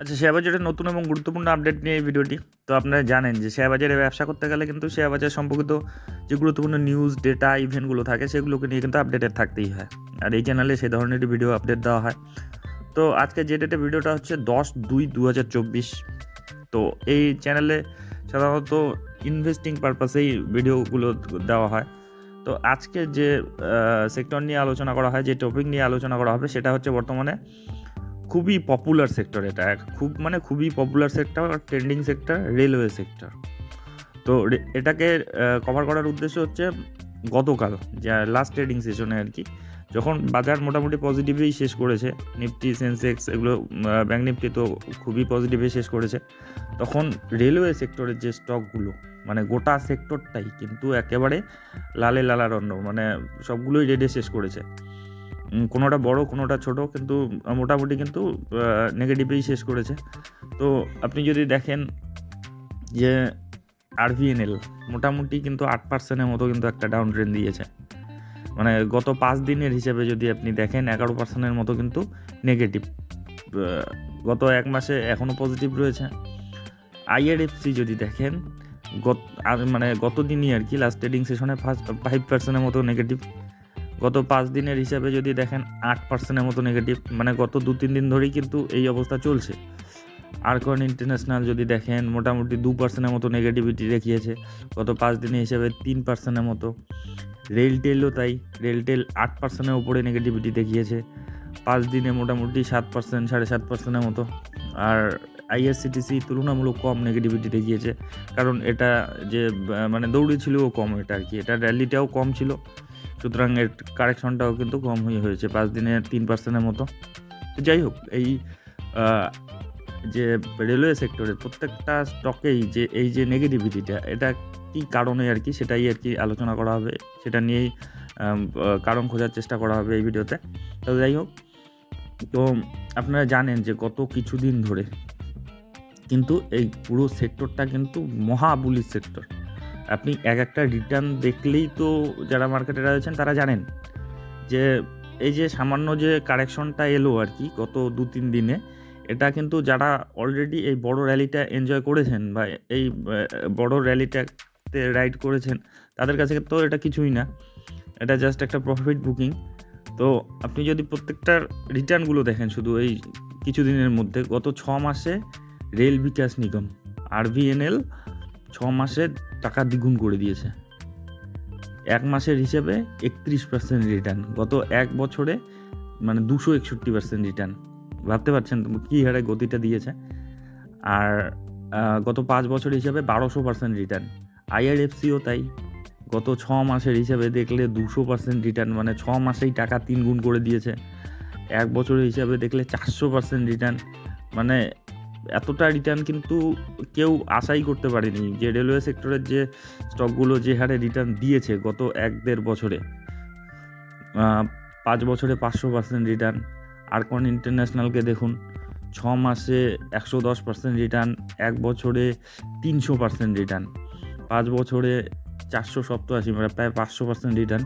আচ্ছা শেয়ার বাজারের নতুন এবং গুরুত্বপূর্ণ আপডেট নিয়ে এই ভিডিওটি। তো আপনারা জানেন যে শেয়ার বাজারে ব্যবসা করতে গেলে কিন্তু শেয়ার বাজার সম্পর্কিত যে গুরুত্বপূর্ণ নিউজ ডেটা ইভেন্টগুলো থাকে, সেগুলোকে নিয়ে কিন্তু আপডেটেড থাকতেই হয়। আর এই চ্যানেলে সে ধরনেরই ভিডিও আপডেট দেওয়া হয়। তো আজকে যে ডেটে ভিডিওটা হচ্ছে দশ দুই দু তো এই চ্যানেলে সাধারণত ইনভেস্টিং পারপাসেই ভিডিওগুলো দেওয়া হয়। তো আজকে যে সেক্টর নিয়ে আলোচনা করা হয়, যে টপিক নিয়ে আলোচনা করা হবে, সেটা হচ্ছে বর্তমানে খুবই পপুলার সেক্টর এটা। এক- খুব মানে খুবই পপুলার সেক্টর আর ট্রেন্ডিং সেক্টর রেলওয়ে সেক্টর তো এটাকে কভার করার উদ্দেশ্য হচ্ছে গতকাল, যা লাস্ট ট্রেডিং সেশনে আর কি, যখন বাজার মোটামুটি পজিটিভেই শেষ করেছে নিফটি সেন্সেক্স এগুলো ব্যাঙ্ক নিফটি তো খুবই পজিটিভে শেষ করেছে, তখন রেলওয়ে সেক্টরের যে স্টকগুলো মানে গোটা সেক্টরটাই কিন্তু একেবারে লালে লালারণ্য মানে সবগুলোই রেডে শেষ করেছে। কোনোটা বড়, কোনোটা ছোট, কিন্তু মোটামুটি কিন্তু নেগেটিভেই শেষ করেছে। তো আপনি যদি দেখেন যে আরভিএনএল মোটামুটি কিন্তু আট পার্সেন্টের মতো কিন্তু একটা ডাউন ট্রেন দিয়েছে। মানে গত পাঁচ দিনের হিসেবে যদি আপনি দেখেন, এগারো পার্সেন্টের মতো কিন্তু নেগেটিভ গত এক মাসে এখনও পজিটিভ রয়েছে। আইআরএফসি যদি দেখেন, গত মানে গত দিনই আর কি লাস্ট ট্রেডিং সেশনে ফার্স্ট ফাইভ পার্সেন্টের মতো নেগেটিভ গত পাঁচ দিনের হিসাবে যদি দেখেন আট পার্সেন্টের মতো নেগেটিভ মানে গত দু, তিন দিন ধরেই কিন্তু এই অবস্থা চলছে। আরকন ইন্টারন্যাশনাল যদি দেখেন, মোটামুটি দু পার্সেন্টের মতো নেগেটিভিটি দেখিয়েছে। গত পাঁচ দিনের হিসাবে তিন পার্সেন্টের মতো। রেলটেলও তাই রেলটেল আট পার্সেন্টের উপরে নেগেটিভিটি দেখিয়েছে। পাঁচ দিনে মোটামুটি সাত পার্সেন্ট সাড়ে সাত পার্সেন্টের মতো। আর আইএসসিটিসি তুলনামূলক কম নেগেটিভিটি দেখিয়েছে। কারণ এটা যে মানে দৌড়ে ছিলও কম এটা আর কি। এটা র্যালিটাও কম ছিল। সুতরাং এর কারেকশনটাও কিন্তু কম হয়ে হয়েছে, পাঁচ দিনে তিন পার্সেন্টের মতো। যাই হোক, এই যে রেলওয়ে সেক্টরের প্রত্যেকটা স্টকেই যে, এই যে নেগেটিভিটিটা এটা কী কারণে আর কি সেটাই আর কি আলোচনা করা হবে, সেটা নিয়েই কারণ খোঁজার চেষ্টা করা হবে এই ভিডিওতে তো। যাই হোক, তো আপনারা জানেন যে গত কিছুদিন ধরে কিন্তু এই পুরো সেক্টরটা কিন্তু মহাবুলিশ সেক্টর আপনি এক একটা রিটার্ন দেখলেই তো যারা মার্কেটে রয়েছেন তারা জানেন যে এই যে সামান্য যে কারেকশনটা এলো আর কি গত দু তিন দিনে, এটা কিন্তু যারা অলরেডি এই বড় র্যালিটা এনজয় করেছেন বা এই বড় র্যালিটাতে রাইড করেছেন, তাদের কাছে তো এটা কিছুই না। এটা জাস্ট একটা প্রফিট বুকিং তো আপনি যদি প্রত্যেকটার রিটার্নগুলো দেখেন শুধু এই কিছুদিনের মধ্যে, গত ছ মাসে রেল বিকাশ নিগম আর আরভিএনএল ছ মাসে টাকা দ্বিগুণ করে দিয়েছে। এক মাসের হিসেবে একত্রিশ পার্সেন্ট রিটার্ন গত এক বছরে মানে দুশো একষট্টি পার্সেন্ট রিটার্ন ভাবতে পারছেন কী হারে গতিটা দিয়েছে? আর গত পাঁচ বছর হিসাবে বারোশো পার্সেন্ট রিটার্ন আইআরএফসিও তাই। গত ছ মাসের হিসাবে দেখলে দুশো পার্সেন্ট রিটার্ন মানে ছ মাসেই টাকা তিন গুণ করে দিয়েছে। এক বছরের হিসাবে দেখলে চারশো পার্সেন্ট রিটার্ন মানে এতটা রিটার্ন কিন্তু কেউ আশাই করতে পারেনি যে রেলওয়ে সেক্টরের যে স্টকগুলো যে হারে রিটার্ন দিয়েছে গত এক দেড় বছরে পাঁচ বছরে পাঁচশো পার্সেন্ট রিটার্ন আরকন ইন্টারন্যাশনালকে দেখুন, ছ মাসে একশো দশ পার্সেন্ট রিটার্ন এক বছরে তিনশো পার্সেন্ট রিটার্ন পাঁচ বছরে চারশো সপ্তাশি মানে প্রায় পাঁচশো পার্সেন্ট রিটার্ন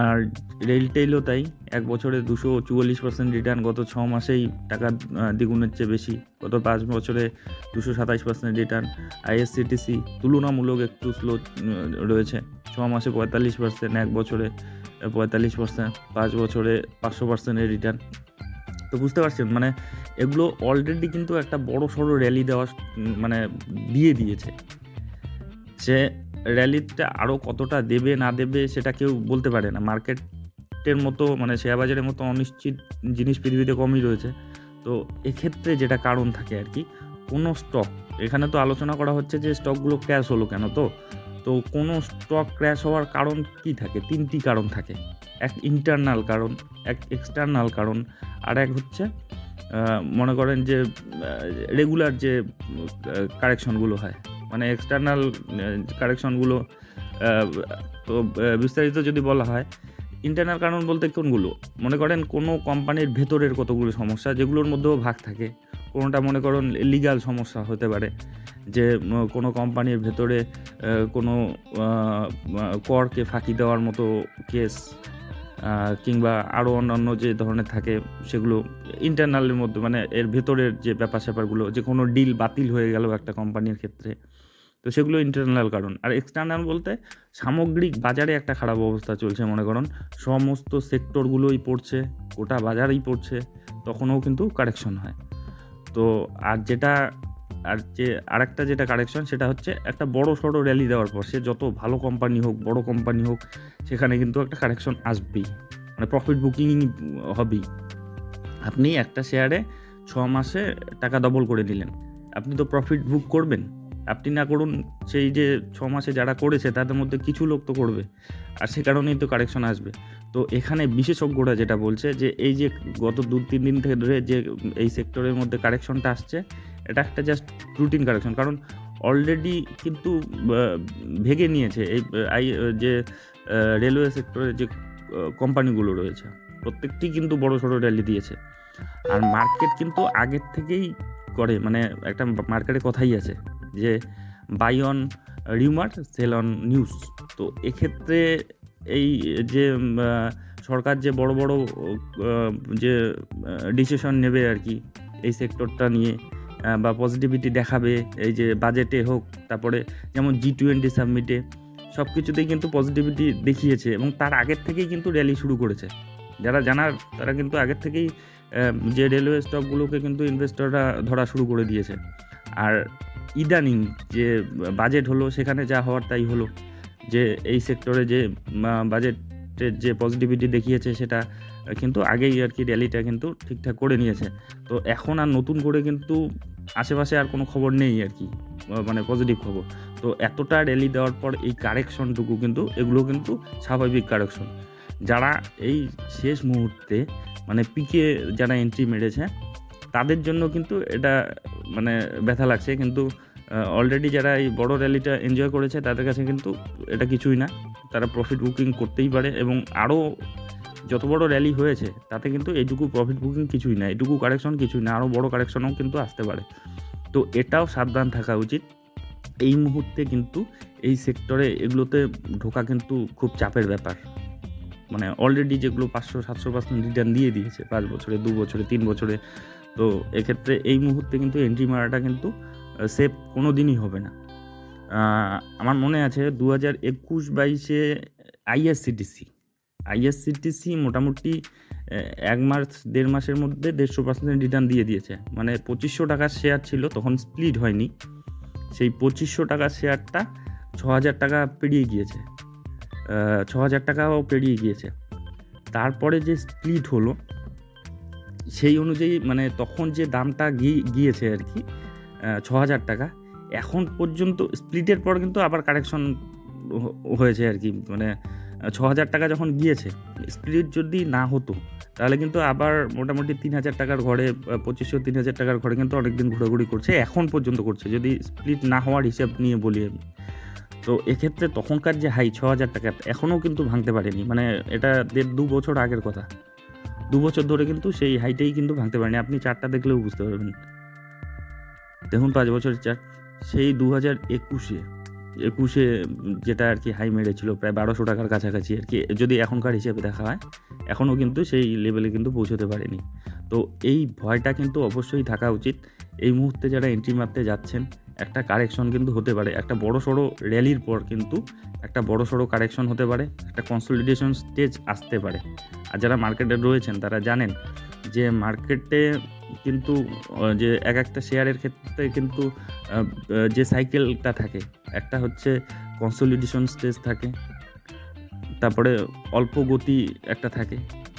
আর রেলটেলও তাই। এক বছরে দুশো চুয়াল্লিশ পার্সেন্ট রিটার্ন গত ছ মাসেই টাকা দ্বিগুণের চেয়ে বেশি। গত পাঁচ বছরে দুশো সাতাইশ পার্সেন্ট রিটার্ন আইএসসিটিসি তুলনামূলক একটু স্লো রয়েছে। ছ মাসে পঁয়তাল্লিশ পার্সেন্ট এক বছরে পঁয়তাল্লিশ পার্সেন্ট পাঁচ বছরে পাঁচশো পার্সেন্টের রিটার্ন তো বুঝতে পারছেন? মানে এগুলো অলরেডি কিন্তু একটা বড় সড়ো র্যালি দেওয়া মানে দিয়ে দিয়েছে। সে র্যালিটা আরও কতটা দেবে, না দেবে সেটা কেউ বলতে পারে না। মার্কেটের মতো মানে শেয়ার বাজারের মতো অনিশ্চিত জিনিস পৃথিবীতে কমই রয়েছে। তো এক্ষেত্রে যেটা কারণ থাকে আর কি, কোনো স্টক এখানে তো আলোচনা করা হচ্ছে যে স্টকগুলো ক্র্যাশ হলো কেন তো? তো কোনো স্টক ক্র্যাশ হওয়ার কারণ কি থাকে? তিনটি কারণ থাকে। এক ইন্টারনাল কারণ, এক এক্সটার্নাল কারণ, আর এক হচ্ছে মনে করেন যে রেগুলার যে কারেকশনগুলো হয়। মানে এক্সটার্নাল কারেকশনগুলো তো বিস্তারিত যদি বলা হয় ইন্টারনাল কারণ বলতে কোনগুলো? মনে করেন কোনো কোম্পানির ভেতরের কতগুলো সমস্যা, যেগুলোর মধ্যেও ভাগ থাকে। কোনোটা মনে করুন লিগাল সমস্যা হতে পারে, যে কোনো কোম্পানির ভেতরে কোনো করকে ফাঁকি দেওয়ার মতো কেস কিংবা আরও অন্যান্য যে ধরনের থাকে, সেগুলো ইন্টারনালের মধ্যে মানে এর ভেতরের যে ব্যাপার স্যাপারগুলো যে কোনো ডিল বাতিল হয়ে গেল একটা কোম্পানির ক্ষেত্রে। তো সেগুলো ইন্টারনাল কারণ। আর এক্সটার্নাল বলতে সামগ্রিক বাজারে একটা খারাপ অবস্থা চলছে মনে করুন। সমস্ত সেক্টরগুলোই পড়ছে, গোটা বাজারেই পড়ছে, তখনও কিন্তু কারেকশন হয়। তো আর যেটা, আর যে, আরেকটা যেটা কারেকশন সেটা হচ্ছে একটা বড় সড়ো র্যালি দেওয়ার পর, সে যত ভালো কোম্পানি হোক, বড় কোম্পানি হোক, সেখানে কিন্তু একটা কারেকশন আসবেই। মানে প্রফিট বুকিং হবেই। আপনি একটা শেয়ারে ছ মাসে টাকা ডবল করে দিলেন আপনি তো প্রফিট বুক করবেন। আপনি না করুন, সেই যে ছ মাসে যারা করেছে তাদের মধ্যে কিছু লোক তো করবে। আর সে কারণেই তো কারেকশন আসবে। তো এখানে বিশেষজ্ঞরা যেটা বলছে যে, এই যে গত দু তিন দিন থেকে ধরে যে এই সেক্টরের মধ্যে কারেকশনটা আসছে, এটা একটা জাস্ট রুটিন কারেকশন। কারণ অলরেডি কিন্তু ভেঙে নিয়েছে এই, আই, যে রেলওয়ে সেক্টরের যে কোম্পানিগুলো রয়েছে। প্রত্যেকটি কিন্তু বড় সড়ো র্যালি দিয়েছে। আর মার্কেট কিন্তু আগের থেকেই করে মানে একটা মার্কেটে কথাই আছে। যে buy on rumour sell on news তো এক্ষেত্রে এই যে সরকার যে বড় বড় যে ডিসিশন নেবে আর কি, এই সেক্টরটা নিয়ে বা পজিটিভিটি দেখাবে, এই যে বাজেটে হোক, তারপরে যেমন জি টোয়েন্টি সাবমিটে সব কিছুতেই কিন্তু পজিটিভিটি দেখিয়েছে এবং তার আগের থেকেই কিন্তু র্যালি শুরু করেছে। যারা জানার, তারা কিন্তু আগের থেকেই যে রেলওয়ে স্টকগুলোকে কিন্তু ইনভেস্টররা ধরা শুরু করে দিয়েছে। আর ইদানিং যে বাজেট হলো, সেখানে যা হওয়ার তাই হলো। যে এই সেক্টরে যে বাজেটের যে পজিটিভিটি দেখিয়েছে, সেটা কিন্তু আগেই আর কি র্যালিটা কিন্তু ঠিকঠাক করে নিয়েছে। তো এখন আর নতুন করে কিন্তু আশেপাশে আর কোনো খবর নেই আর কি মানে পজিটিভ খবর। তো এতটা র্যালি দেওয়ার পর এই কারেকশনটুকু কিন্তু, এগুলো কিন্তু স্বাভাবিক কারেকশন যারা এই শেষ মুহূর্তে মানে পিকে যারা এন্ট্রি মেরেছে, তাদের জন্য কিন্তু এটা মানে ব্যথা লাগছে, কিন্তু অলরেডি যারা এই বড় র্যালিটা এনজয় করেছে, তাদের কাছে কিন্তু এটা কিছুই না। তারা প্রফিট বুকিং করতেই পারে এবং আরও যত বড় র্যালি হয়েছে, তাতে কিন্তু এইটুকু প্রফিট বুকিং কিছুই না এটুকু কারেকশন কিছুই না আরও বড় কারেকশনও কিন্তু আসতে পারে। তো এটাও সাবধান থাকা উচিত। এই মুহূর্তে কিন্তু এই সেক্টরে এগুলোতে ঢোকা কিন্তু খুব চাপের ব্যাপার। মানে অলরেডি যেগুলো পাঁচশো, সাতশো পার্সেন্ট রিটার্ন দিয়ে দিয়েছে, পাঁচ বছরে, দু বছরে, তিন বছরে তো এক্ষেত্রে এই মুহূর্তে কিন্তু এন্ট্রি মারাটা কিন্তু সেফ কোনো দিনই হবে না। আমার মনে আছে দু হাজার একুশ বাইশে আইএসসিটিসি আইএসসিটিসি মোটামুটি এক মাস দেড় মাসের মধ্যে দেড়শো পার্সেন্ট রিটার্ন দিয়ে দিয়েছে। মানে পঁচিশশো টাকার শেয়ার ছিল, তখন স্প্লিট হয়নি। সেই পঁচিশশো টাকার শেয়ারটা ছ হাজার টাকা পেরিয়ে গিয়েছে। ছ হাজার টাকাও পেরিয়ে গিয়েছে। তারপরে যে স্প্লিট হলো সেই অনুযায়ী মানে তখন যে দামটা গিয়েছে আর কি ছ হাজার টাকা, এখন পর্যন্ত স্প্লিটের পর কিন্তু আবার কারেকশন হয়েছে আর কি মানে ছ হাজার টাকা যখন গিয়েছে স্প্লিট যদি না হতো, তাহলে কিন্তু আবার মোটামুটি তিন হাজার টাকার ঘরে পঁচিশশো তিন হাজার টাকার ঘরে কিন্তু অনেকদিন ঘোরাঘুরি করছে, এখন পর্যন্ত করছে, যদি স্প্লিট না হওয়ার হিসাব নিয়ে বলি আমি। তো এক্ষেত্রে তখনকার যে হাই ছ হাজার টাকা, এখনও কিন্তু ভাঙতে পারেনি মানে এটা দেড় দু বছর আগের কথা। দু বছর ধরে কিন্তু সেই হাইটেই কিন্তু ভাঙতে পারেনি। আপনি চারটা দেখলেও বুঝতে পারবেন। দেখুন, পাঁচ বছরের চার সেই দু হাজার একুশে একুশে যেটা আর কি হাই মেরেছিল, প্রায় বারোশো টাকার কাছাকাছি আর কি, যদি এখনকার হিসেবে দেখা হয়, এখনও কিন্তু সেই লেভেলে কিন্তু পৌঁছতে পারেনি। তো এই ভয়টা কিন্তু অবশ্যই থাকা উচিত। এই মুহূর্তে যারা এন্ট্রি মারতে যাচ্ছেন, একটা কারেকশন কিন্তু হতে পারে। একটা বড় সড়ো র্যালির পর কিন্তু একটা বড় সড়ো কারেকশন হতে পারে, একটা কনসলিডেশন স্টেজ আসতে পারে। আর যারা মার্কেটে রয়েছেন, তারা জানেন যে মার্কেটে কিন্তু যে এক একটা শেয়ারের ক্ষেত্রে কিন্তু যে সাইকেলটা থাকে, একটা হচ্ছে কনসলিডেশন স্টেজ থাকে, তারপরে অল্প গতি একটা থাকে।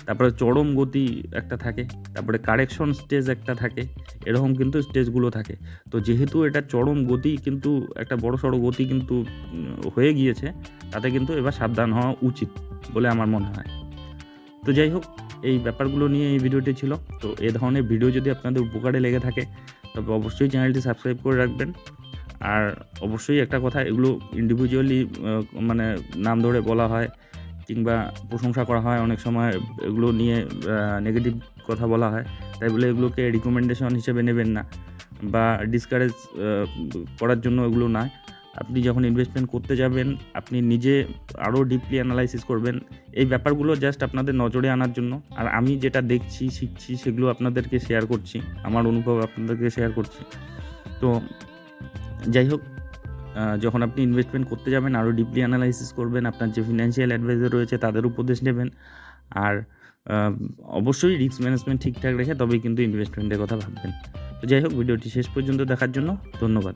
তারপরে চরম গতি একটা থাকে, তারপরে কারেকশন স্টেজ একটা থাকে, এরকম কিন্তু স্টেজগুলো থাকে। তো যেহেতু এটা চরম গতি কিন্তু একটা বড় সড়ো গতি কিন্তু হয়ে গিয়েছে, তাতে কিন্তু এবার সাবধান হওয়া উচিত বলে আমার মনে হয়। তো যাই হোক, এই ব্যাপারগুলো নিয়ে এই ভিডিওটি ছিল। তো এ ধরনের ভিডিও যদি আপনাদের উপকারে লেগে থাকে, তবে অবশ্যই চ্যানেলটি সাবস্ক্রাইব করে রাখবেন। আর অবশ্যই একটা কথা, এগুলো ইন্ডিভিজুয়ালি মানে নাম ধরে বলা হয় কিংবা প্রশংসা করা হয়, অনেক সময় এগুলো নিয়ে নেগেটিভ কথা বলা হয়। তাই বলে এগুলোকে রিকমেন্ডেশন হিসেবে নেবেন না বা ডিসকারেজ করার জন্য এগুলো নয়। আপনি যখন ইনভেস্টমেন্ট করতে যাবেন, আপনি নিজে আরও ডিপলি অ্যানালাইসিস করবেন। এই ব্যাপারগুলো জাস্ট আপনাদের নজরে আনার জন্য। আর আমি যেটা দেখছি, শিখছি, সেগুলো আপনাদেরকে শেয়ার করছি। আমার অনুভব আপনাদেরকে শেয়ার করছি। তো যাই হোক যখন আপনি ইনভেস্টমেন্ট করতে যাবেন আরও ডিপলি অ্যানালাইসিস করবেন, আপনার যে ফিনান্সিয়াল অ্যাডভাইজার রয়েছে তাদের উপদেশ নেবেন। আর অবশ্যই রিস্ক ম্যানেজমেন্ট ঠিকঠাক রেখে তবেই কিন্তু ইনভেস্টমেন্টের কথা ভাববেন। তো যাই হোক, ভিডিওটি শেষ পর্যন্ত দেখার জন্য ধন্যবাদ।